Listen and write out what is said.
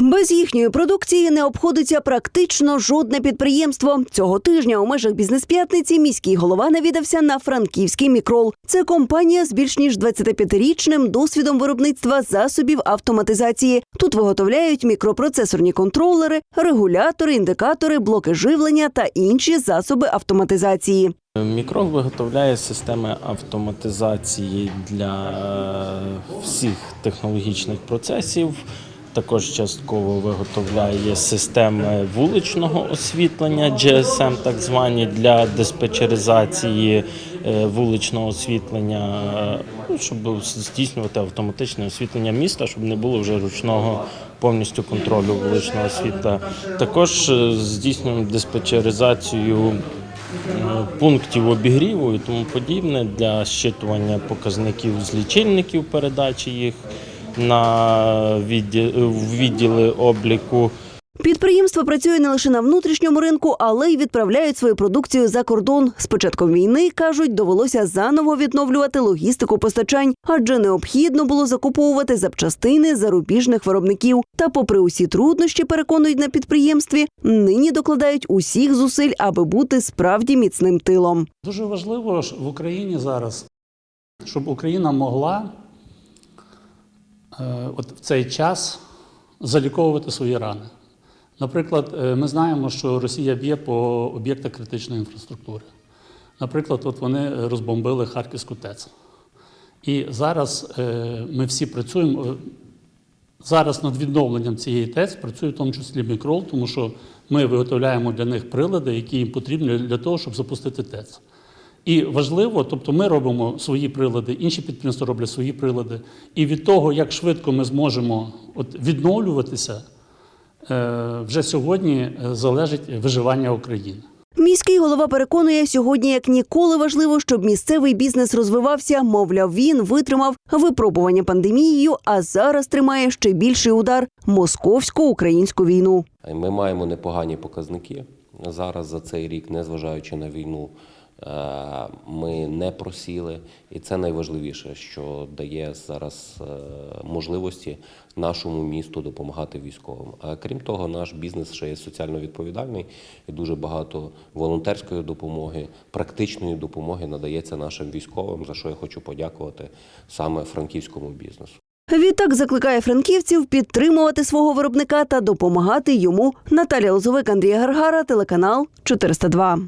Без їхньої продукції не обходиться практично жодне підприємство. Цього тижня у межах бізнес-п'ятниці міський голова навідався на франківський мікрол. Це компанія з більш ніж 25-річним досвідом виробництва засобів автоматизації. Тут виготовляють мікропроцесорні контролери, регулятори, індикатори, блоки живлення та інші засоби автоматизації. Мікрон виготовляє системи автоматизації для е, всіх технологічних процесів. Також частково виготовляє системи вуличного освітлення GSM, так звані для диспетчеризації е, вуличного освітлення, ну, щоб здійснювати автоматичне освітлення міста, щоб не було вже ручного повністю контролю вуличного світла. Також е, здійснюємо диспетчеризацію е, пунктів обігріву і тому подібне для щитування показників з лічильників, передачі їх на відділи обліку. Підприємство працює не лише на внутрішньому ринку, але й відправляють свою продукцію за кордон. З початком війни кажуть, довелося заново відновлювати логістику постачань, адже необхідно було закуповувати запчастини зарубіжних виробників. Та, попри усі труднощі, переконують на підприємстві, нині докладають усіх зусиль, аби бути справді міцним тилом. Дуже важливо ж в Україні зараз, щоб Україна могла от в цей час заліковувати свої рани. Наприклад, е, ми знаємо, що Росія б'є по об'єктах критичної інфраструктури. Наприклад, от вони розбомбили Харківську ТЕЦ. І зараз е, ми всі працюємо. е, Зараз над відновленням цієї ТЕЦ працює в тому числі мікрол, тому що ми виготовляємо для них прилади, які їм потрібні для того, щоб запустити ТЕЦ. І важливо, тобто ми робимо свої прилади, інші підприємства роблять свої прилади. І від того, як швидко ми зможемо от відновлюватися, е, вже сьогодні е, залежить виживання України. Міський голова переконує, сьогодні як ніколи важливо, щоб місцевий бізнес розвивався. Мовляв, він витримав випробування пандемією, а зараз тримає ще більший удар московсько-українську війну. Ми маємо непогані показники. Зараз за цей рік, незважаючи на війну, ми не просіли, і це найважливіше, що дає зараз е, можливості нашому місту допомагати військовим. А крім того, наш бізнес ще є соціально відповідальний і дуже багато волонтерської допомоги, практичної допомоги надається нашим військовим, за що я хочу подякувати саме франківському бізнесу. Відтак закликає франківців підтримувати свого виробника та допомагати йому. Наталя Лозовик, Андрій Гаргара, телеканал 402.